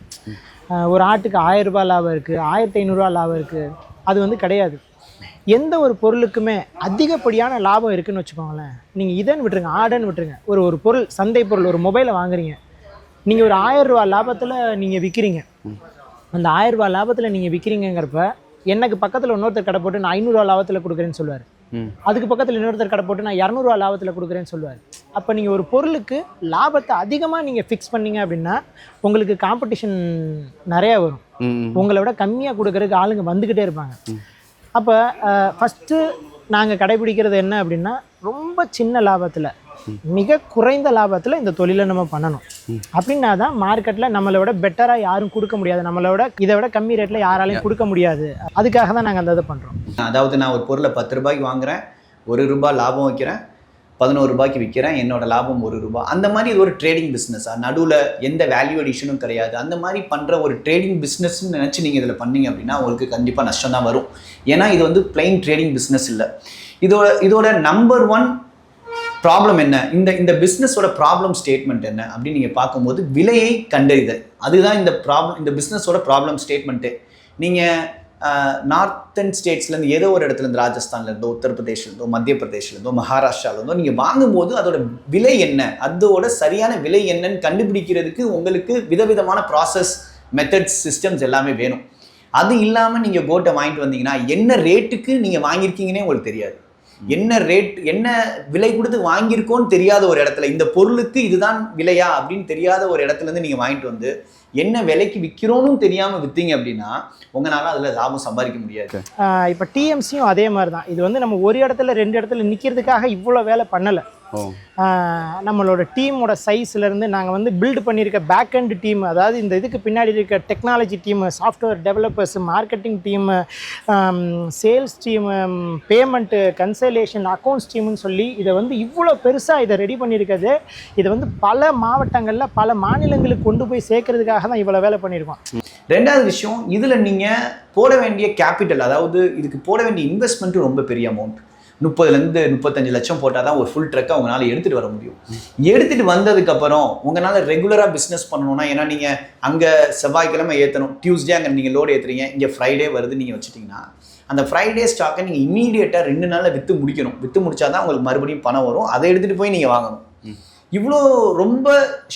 [SPEAKER 4] ஒரு ஆட்டுக்கு ஆயிரம் ரூபாய் லாபம் இருக்குது ஆயிரத்தி ஐநூறுரூவா லாபம் இருக்குது அது வந்து கிடையாது. எந்த ஒரு பொருளுக்குமே அதிகப்படியான லாபம் இருக்குன்னு வச்சுக்கோங்களேன். நீங்கள் இதன்னு விட்டுருங்க ஆடுன்னு விட்டுருங்க. ஒரு ஒரு பொருள் சந்தை பொருள் ஒரு மொபைலை வாங்குறீங்க. நீங்கள் ஒரு ஆயிரம் ரூபா லாபத்தில் நீங்கள் விற்கிறீங்க அந்த ஆயிரம் ரூபாய் லாபத்தில் நீங்கள் விற்கிறீங்கிறப்ப எனக்கு பக்கத்தில் இன்னொருத்தர் கடை போட்டு நான் ஐநூறுரூவா லாபத்தில் கொடுக்குறேன்னு சொல்லுவார். அதுக்கு பக்கத்தில் இன்னொருத்தர் கடை போட்டு நான் இரநூறுவா லாபத்தில் கொடுக்குறேன்னு சொல்லுவார். அப்போ நீங்கள் ஒரு பொருளுக்கு லாபத்தை அதிகமாக நீங்கள் ஃபிக்ஸ் பண்ணீங்க அப்படின்னா உங்களுக்கு காம்படிஷன் நிறையா வரும். உங்களை விட கம்மியாக கொடுக்கறதுக்கு ஆளுங்க வந்துக்கிட்டே இருப்பாங்க. அப்போ ஃபஸ்ட்டு நாங்கள் கடைபிடிக்கிறது என்ன அப்படின்னா ரொம்ப சின்ன லாபத்தில் மிக குறைந்த லாபத்தில் இந்த தொழிலை நம்ம பண்ணணும். அப்படின்னா தான் மார்க்கெட்டில் நம்மளை விட பெட்டராக யாரும் கொடுக்க முடியாது. நம்மளை விட இதை விட கம்மி ரேட்டில் யாராலையும் கொடுக்க முடியாது. அதுக்காக தான் நாங்கள் அந்த இதை பண்ணுறோம்
[SPEAKER 1] அதாவது நான் ஒரு பொருளை பத்து ரூபாய்க்கு வாங்குறேன் ஒரு ரூபாய் லாபம் வைக்கிறேன் பதினோரு ரூபாய்க்கு விற்கிறேன் என்னோட லாபம் ஒரு ரூபாய். அந்த மாதிரி இது ஒரு ட்ரேடிங் பிஸ்னஸாக நடுவில் எந்த வேல்யூ அடிஷனும் கிடையாது. அந்த மாதிரி பண்ணுற ஒரு ட்ரேடிங் பிஸ்னஸ்ன்னு நினச்சி நீங்கள் இதில் பண்ணீங்க அப்படின்னா உங்களுக்கு கண்டிப்பாக நஷ்டம் தான் வரும். ஏன்னா இது வந்து பிளைன் ட்ரேடிங் பிஸ்னஸ் இல்லை. இதோட இதோட நம்பர் ஒன் ப்ராப்ளம் என்ன? இந்த இந்த பிஸ்னஸோட ப்ராப்ளம் ஸ்டேட்மெண்ட் என்ன? அப்படின்னு நீங்கள் பார்க்கும்போது விலையை கண்டறிதல். அதுதான் இந்த ப்ராப்ளம் இந்த பிஸ்னஸோட ப்ராப்ளம் ஸ்டேட்மெண்ட்டு நீங்கள் நார்த்தன் ஸ்டேட்ஸ்லேருந்து ஏதோ ஒரு இடத்துலேருந்து ராஜஸ்தான்லேருந்தோ உத்தரப்பிரதேஷ்லேருந்தோ மத்திய பிரதேஷ்லேருந்தோ மகாராஷ்டிராலேருந்தோ நீங்கள் வாங்கும்போது அதோட விலை என்ன? அதோட சரியான விலை என்னன்னு கண்டுபிடிக்கிறதுக்கு உங்களுக்கு விதவிதமான ப்ராசஸ் மெத்தட்ஸ் சிஸ்டம்ஸ் எல்லாமே வேணும். அது இல்லாமல் நீங்கள் கோட்டை வாங்கிட்டு வந்தீங்கன்னா என்ன ரேட்டுக்கு நீங்கள் வாங்கியிருக்கீங்கன்னே உங்களுக்கு தெரியாது. என்ன ரேட் என்ன விலை கொடுத்து வாங்கியிருக்கோன்னு தெரியாத ஒரு இடத்துல இந்த பொருளுக்கு இதுதான் விலையா அப்படின்னு தெரியாத ஒரு இடத்துல இருந்து நீங்கள் வாங்கிட்டு வந்து என்ன விலைக்கு விற்கிறோன்னு தெரியாமல் விற்றீங்க அப்படின்னா உங்களால் அதில் லாபம் சம்பாதிக்க முடியாது.
[SPEAKER 4] இப்போ டிஎம்சியும் அதே மாதிரி தான் இது வந்து நம்ம ஒரு இடத்துல ரெண்டு இடத்துல நிற்கிறதுக்காக இவ்வளோ வேலை பண்ணலை. நம்மளோட டீமோட சைஸ்லேருந்து நாங்கள் வந்து பில்ட் பண்ணியிருக்க பேக் அண்ட் டீம் அதாவது இந்த இதுக்கு பின்னாடி இருக்க technology team software developers marketing team sales team payment conciliation accounts டீம்னு சொல்லி இதை வந்து இவ்வளோ பெருசாக இதை ரெடி பண்ணியிருக்கிறது இதை வந்து பல மாவட்டங்களில் பல மாநிலங்களுக்கு கொண்டு போய் சேர்க்கறதுக்காக தான் இவ்வளோ வேலை பண்ணியிருக்கோம்
[SPEAKER 1] ரெண்டாவது விஷயம் இதில் நீங்கள் போட வேண்டிய கேபிட்டல் அதாவது இதுக்கு போட வேண்டிய இன்வெஸ்ட்மெண்ட்டும் ரொம்ப பெரிய அமௌண்ட் முப்பதுலேருந்து முப்பத்தஞ்சு லட்சம் போட்டால் தான் ஒரு ஃபுல் ட்ரக்கை உங்களால் எடுத்துகிட்டு வர முடியும். எடுத்துகிட்டு வந்ததுக்கப்புறம் உங்களால் ரெகுலராக பிஸ்னஸ் பண்ணணும்னா ஏன்னா நீங்கள் அங்கே செவ்வாய்க்கிழமை ஏற்றணும் டியூஸ்டே அங்கே நீங்கள் லோடு ஏற்றுறீங்க இங்கே ஃப்ரைடே வருது நீங்கள் வச்சுட்டிங்கன்னா அந்த ஃப்ரைடே ஸ்டாக்கை நீங்கள் இமீடியட்டாக ரெண்டு நாளில் விற்று முடிக்கணும். விற்று முடிச்சா தான் உங்களுக்கு மறுபடியும் பணம் வரும். அதை எடுத்துகிட்டு போய் நீங்கள் வாங்கணும். இவ்வளோ ரொம்ப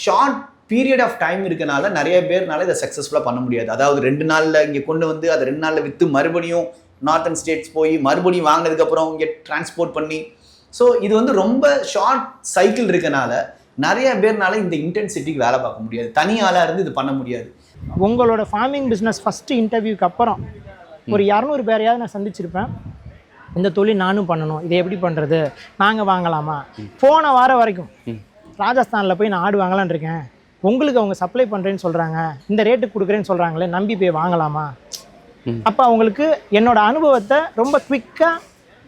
[SPEAKER 1] ஷார்ட் பீரியட் ஆஃப் டைம் இருக்கனால நிறைய பேர்னால இதை சக்ஸஸ்ஃபுல்லாக பண்ண முடியாது. அதாவது ரெண்டு நாளில் இங்கே கொண்டு வந்து அதை ரெண்டு நாளில் விற்று மறுபடியும் நார்த்தன் ஸ்டேட்ஸ் போய் மறுபடியும் வாங்கினதுக்கப்புறம் இங்கே டிரான்ஸ்போர்ட் பண்ணி. ஸோ இது வந்து ரொம்ப ஷார்ட் சைக்கிள் இருக்கனால நிறைய பேர்னால இந்த இன்டென்சிட்டிக்கு வேலை பார்க்க முடியாது. தனி ஆளாக இருந்து இது பண்ண முடியாது.
[SPEAKER 4] உங்களோட ஃபார்மிங் பிஸ்னஸ் ஃபஸ்ட்டு இன்டர்வியூக்கு அப்புறம் ஒரு இரநூறு பேரையாவது நான் சந்திச்சிருப்பேன். இந்த தொழில் நானும் பண்ணணும். இதை எப்படி பண்ணுறது நாங்கள் வாங்கலாமா? போன வாரம் வரைக்கும் ராஜஸ்தானில் போய் நான் ஆடு வாங்கலான்னு இருக்கேன். உங்களுக்கு அவங்க சப்ளை பண்ணுறேன்னு சொல்கிறாங்க இந்த ரேட்டுக்கு கொடுக்குறேன்னு சொல்கிறாங்களே நம்பி போய் வாங்கலாமா? அப்போ அவங்களுக்கு என்னோட அனுபவத்தை ரொம்ப குவிக்காக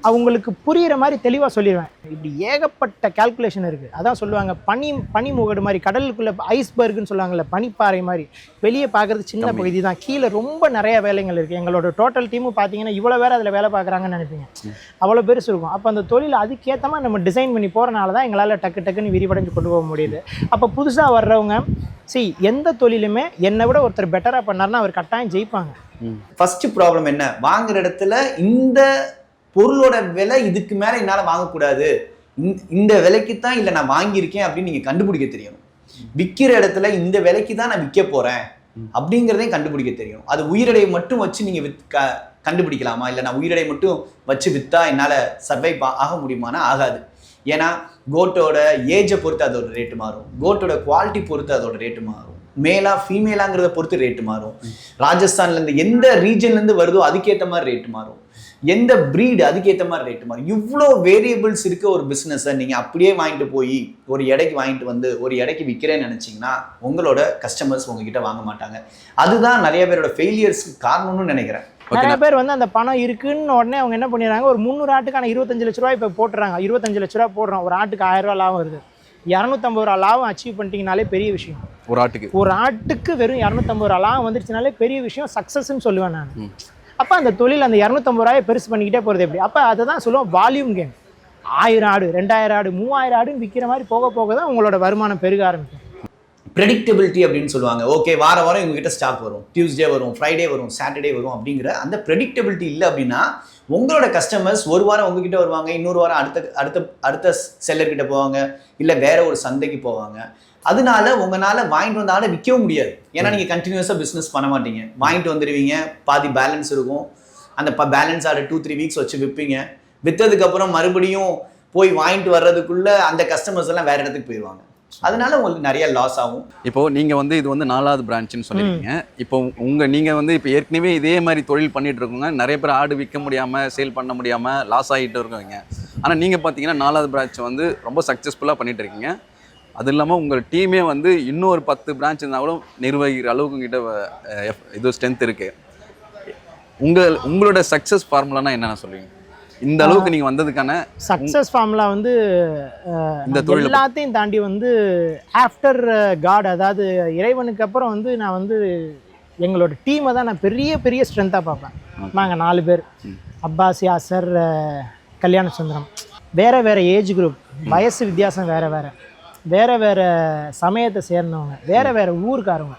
[SPEAKER 4] அவங்களுக்கு புரியிற மாதிரி தெளிவாக சொல்லிடுவேன் இப்படி ஏகப்பட்ட கால்குலேஷன் இருக்குது அதான் சொல்லுவாங்க பனி பனி முகடு மாதிரி கடலுக்குள்ளே ஐஸ்பர்க்னு சொல்லுவாங்கல்ல பனிப்பாறை மாதிரி. வெளியே பார்க்குறது சின்ன பகுதி தான் கீழே ரொம்ப நிறைய வேலைகள் இருக்குது எங்களோட டோட்டல் டீமும் பார்த்தீங்கன்னா இவ்வளோ பேர் அதில் வேலை பார்க்குறாங்கன்னு நினைப்பீங்க. அவ்வளோ பெருசு இருக்கும். அப்போ அந்த தொழில் அதுக்கேற்ற மாதிரி நம்ம டிசைன் பண்ணி போகிறனால தான் எங்களால் டக்கு டக்குன்னு விரிவடைஞ்சு கொண்டு போக முடியுது. அப்போ புதுசாக வர்றவங்க see எந்த தொழிலுமே என்னை விட ஒருத்தர் பெட்டராக பண்ணாருன்னா அவர் கட்டாயம் ஜெயிப்பாங்க.
[SPEAKER 1] ஃபர்ஸ்ட் ப்ராப்ளம் என்ன? வாங்குற இடத்துல இந்த பொருளோட விலை இதுக்கு மேல என்னால வாங்கக்கூடாது. இந்த- விலைக்கு தான் இல்லை நான் வாங்கியிருக்கேன் அப்படின்னு நீங்க கண்டுபிடிக்க தெரியணும். விற்கிற இடத்துல இந்த விலைக்கு தான் நான் விற்க போறேன் அப்படிங்கிறதையும் கண்டுபிடிக்க தெரியும் அது உயிரடையை மட்டும் வச்சு நீங்க வித் க- கண்டுபிடிக்கலாமா? இல்லை நான் உயிரடை மட்டும் வச்சு வித்தா என்னால சர்வைவ் ஆக முடியுமானா ஆகாது. ஏன்னா கோட்டோட ஏஜை பொறுத்து அதோட ரேட்டு மாறும். கோட்டோட குவாலிட்டி பொறுத்து அதோட ரேட்டு மாறும். மேலா ஃபீமேலாங்கிறத பொறுத்து ரேட்டு மாறும். ராஜஸ்தான்ல இருந்து எந்த ரீஜன்ல இருந்து வருதோ அதுக்கேற்ற மாதிரி ரேட்டு மாறும். எந்த breed அதுக்கேற்ற மாதிரி ரேட்டு மாறும். இவ்வளோ வேரியபிள்ஸ் இருக்க ஒரு பிஸ்னஸை நீங்கள் அப்படியே வாங்கிட்டு போய் ஒரு எடைக்கு வாங்கிட்டு வந்து ஒரு எடைக்கு விற்கிறேன்னு நினச்சிங்கன்னா உங்களோட கஸ்டமர்ஸ் உங்ககிட்ட வாங்க மாட்டாங்க. அதுதான் நிறைய பேரோட ஃபெயிலியர்ஸ்க்கு காரணம்னு நினைக்கிறேன்.
[SPEAKER 4] நிறைய பேர் வந்து அந்த பணம் இருக்குன்னு உடனே அவங்க என்ன பண்ணிடுறாங்க? ஒரு முந்நூறு ஆட்டுக்கான இருபத்தஞ்சு லட்ச ரூபா இப்போ போட்டுறாங்க. இருபத்தஞ்சு லட்ச ரூபா போடுறோம். ஒரு ஆட்டுக்கு ஆயிரம் ரூபா லாபம் வருது. இரநூத்தம்பது ரூபா லாபம் அச்சீவ் பண்ணிட்டீங்கனாலே பெரிய விஷயம்.
[SPEAKER 5] ஒரு ஆட்டுக்கு.
[SPEAKER 4] ஒரு ஆட்டுக்கு வெறும் இரநூத்தம்பது ரூபா லாபம் வந்துருச்சுனாலே பெரிய விஷயம் சக்ஸஸ்ன்னு சொல்லுவேன் நான். அப்போ அந்த தொழில் அந்த இரநூத்தம்பது ரூபாயை பெருசு பண்ணிக்கிட்டே போகிறது எப்படி? அப்போ அதை தான் சொல்லுவோம் வால்யூம் கேம் ஆயிரம் ஆடு ரெண்டாயிரம் ஆடு மூவாயிரம் ஆடுன்னு விற்கிற மாதிரி போக போக தான் உங்களோட வருமானம் பெருக ஆரம்பிக்கும்.
[SPEAKER 1] ப்ரெடிக்டபிலிட்டி அப்படின்னு சொல்லுவாங்க. ஓகே வார வாரம் இவங்ககிட்ட ஸ்டாக் வரும். டியூஸ்டே வரும் ஃப்ரைடே வரும் சாட்டர்டே வரும் அப்படிங்கிற அந்த ப்ரெடிக்டபிலிட்டி இல்லை அப்படின்னா உங்களோட கஸ்டமர்ஸ் ஒரு வாரம் உங்ககிட்ட வருவாங்க இன்னொரு வாரம் அடுத்த அடுத்த அடுத்த செல்லர் கிட்ட போவாங்க இல்லை வேற ஒரு சந்தைக்கு போவாங்க. அதனால உங்களால் வாங்கிட்டு வந்தாலும் விற்கவும் முடியாது. ஏன்னா நீங்கள் கண்டினியூஸாக பிஸ்னஸ் பண்ண மாட்டீங்க. வாங்கிட்டு வந்துடுவீங்க பாதி பேலன்ஸ் இருக்கும். அந்த ப பேலன்ஸ் ஆட டூ த்ரீ வீக்ஸ் வச்சு விற்பீங்க விற்றதுக்கப்புறம் மறுபடியும் போய் வாங்கிட்டு வர்றதுக்குள்ளே அந்த கஸ்டமர்ஸ் எல்லாம் வேறு இடத்துக்கு போயிடுவாங்க அதனால உங்களுக்கு நிறைய லாஸ் ஆகும்.
[SPEAKER 5] இப்போ நீங்க வந்து இது வந்து நாலாவது பிரான்ச்னு சொல்லிருக்கீங்க இப்போ உங்க நீங்க வந்து இப்போ ஏற்கனவே இதே மாதிரி தொழில் பண்ணிட்டு இருக்கோங்க நிறைய பேர் ஆடு விற்க முடியாம சேல் பண்ண முடியாம லாஸ் ஆகிட்டு இருக்கவங்க ஆனா நீங்க பாத்தீங்கன்னா நாலாவது பிரான்ச் வந்து ரொம்ப சக்சஸ்ஃபுல்லா பண்ணிட்டு இருக்கீங்க. அது இல்லாமல் உங்கள் டீமே வந்து இன்னொரு பத்து பிரான்ச் இருந்தாலும் நிர்வகிக்கிற அளவுக்கு உங்ககிட்ட இது ஸ்ட்ரென்த் இருக்குது உங்கள் உங்களோட சக்ஸஸ் ஃபார்முலானா என்னென்ன சொல்லுவீங்க? இந்த அளவுக்கு நீங்க வந்ததுக்கான
[SPEAKER 4] சக்ஸஸ் ஃபார்முலா வந்து
[SPEAKER 5] இந்த தொழிலை
[SPEAKER 4] எல்லாத்தையும் தாண்டி வந்து ஆஃப்டர் காட் அதாவது இறைவனுக்கு அப்புறம் வந்து நான் வந்து எங்களோட டீமை தான் நான் பெரிய பெரிய ஸ்ட்ரென்த்தாக பார்ப்பேன். நாங்கள் நாலு பேர். அப்பாஸ் யாசர் கல்யாண சுந்தரம். வேற வேற ஏஜ் குரூப் வயசு வித்தியாசம் வேற வேற. வேற வேற சமயத்தை சேர்ந்தவங்க. வேற வேற ஊருக்காரவங்க.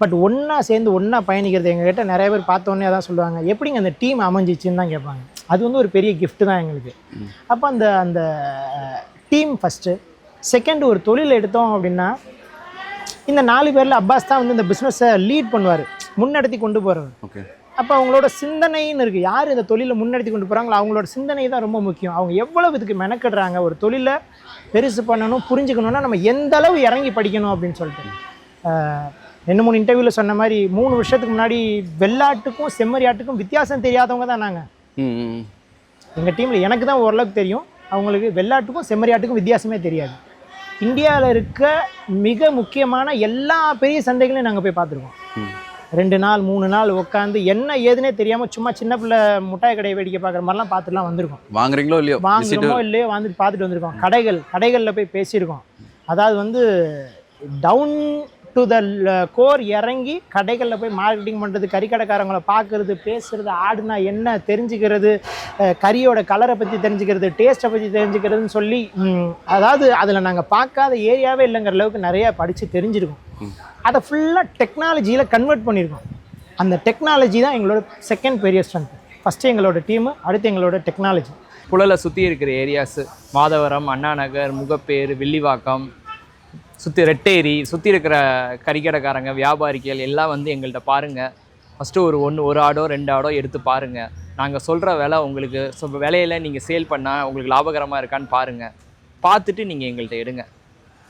[SPEAKER 4] பட் ஒன்றா சேர்ந்து ஒன்றா பயணிக்கிறது எங்ககிட்ட நிறைய பேர் பார்த்தோன்னே அதான் சொல்லுவாங்க எப்படிங்க அந்த டீம் அமைஞ்சிச்சுன்னு தான் கேட்பாங்க. அது வந்து ஒரு பெரிய gift தான் எங்களுக்கு. அப்போ அந்த அந்த டீம் ஃபஸ்ட்டு செகண்ட் ஒரு தொழில் எடுத்தோம் அப்படின்னா இந்த நாலு பேரில் அப்பாஸ் தான் வந்து இந்த பிஸ்னஸை லீட் பண்ணுவார். முன்னெடுத்தி கொண்டு
[SPEAKER 5] ஓகே.
[SPEAKER 4] அப்போ அவங்களோட சிந்தனைன்னு இருக்குது யார் இந்த தொழிலை முன்னெடுத்தி கொண்டு போகிறாங்களோ அவங்களோட சிந்தனை தான் ரொம்ப முக்கியம். அவங்க எவ்வளவு இதுக்கு மெனக்கடுறாங்க ஒரு தொழிலை பெருசு பண்ணணும் புரிஞ்சுக்கணும்னா நம்ம எந்த அளவு இறங்கி படிக்கணும் அப்படின்னு சொல்லிட்டு. ரெண்டு மூணு இன்டர்வியூவில் சொன்ன மாதிரி மூணு வருஷத்துக்கு முன்னாடி வெள்ளாட்டுக்கும் செம்மறியாட்டுக்கும் வித்தியாசம் தெரியாதவங்க தான் நாங்கள் எங்கள் டீமில் எனக்கு தான் ஓரளவுக்கு தெரியும். அவங்களுக்கு வெள்ளாட்டுக்கும் செம்மறியாட்டுக்கும் வித்தியாசமே தெரியாது. இந்தியாவில் இருக்க மிக முக்கியமான எல்லா பெரிய சந்தைகளையும் நாங்கள் போய் பார்த்துருக்கோம். ரெண்டு நாள் மூணு நாள் உட்காந்து என்ன ஏதுனே தெரியாமல் சும்மா சின்ன பிள்ளை முட்டாய் கடையை வேடிக்கை பார்க்குற மாதிரிலாம் பார்த்துலாம் வந்திருக்கோம்.
[SPEAKER 5] வாங்குறீங்களோ இல்லையோ?
[SPEAKER 4] வாங்குறோமோ இல்லையோ வந்துட்டு பார்த்துட்டு வந்திருக்கோம். கடைகள் கடைகளில் போய் பேசியிருக்கோம். அதாவது வந்து டவுன் டு த கோர் இறங்கி கடைகளில் போய் மார்க்கெட்டிங் பண்ணுறது கறிக்கடைக்காரங்களை பார்க்குறது பேசுறது ஆடுனா என்ன தெரிஞ்சுக்கிறது அஹ், கறியோட கலரை பற்றி தெரிஞ்சுக்கிறது டேஸ்ட்டை பற்றி தெரிஞ்சுக்கிறதுன்னு சொல்லி அதாவது அதில் நாங்கள் பார்க்காத ஏரியாவே இல்லைங்கிற அளவுக்கு நிறையா படித்து தெரிஞ்சிருக்கோம். அதை ஃபுல்லாக டெக்னாலஜியில் கன்வெர்ட் பண்ணியிருக்கோம் அந்த டெக்னாலஜி தான் எங்களோட செகண்ட் பெரிய ஸ்ட்ரென்த் ஃபஸ்ட்டு எங்களோட டீமு அடுத்து எங்களோட டெக்னாலஜி
[SPEAKER 3] புழலை சுற்றி இருக்கிற ஏரியாஸு மாதவரம் அண்ணா நகர் முகப்பேர் வில்லிவாக்கம் சுற்றி ரெட்டேரி சுற்றி இருக்கிற கறிக்கடைக்காரங்க வியாபாரிகள் எல்லாம் வந்து எங்கள்கிட்ட பாருங்கள் ஃபஸ்ட்டு ஒரு ஒன்று ஒரு ஆடோ ரெண்டு ஆடோ எடுத்து பாருங்கள் நாங்கள் சொல்கிற விலை உங்களுக்கு ஸோ விலையில நீங்கள் சேல் பண்ணால் உங்களுக்கு லாபகரமாக இருக்கான்னு பாருங்கள் பார்த்துட்டு நீங்கள் எங்கள்கிட்ட எடுங்க.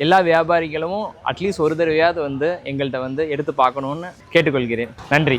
[SPEAKER 3] எல்லா வியாபாரிகளும் அட்லீஸ்ட் ஒரு தடவையாவது வந்து எங்கள்கிட்ட வந்து எடுத்து பார்க்கணுன்னு கேட்டுக்கொள்கிறேன். நன்றி.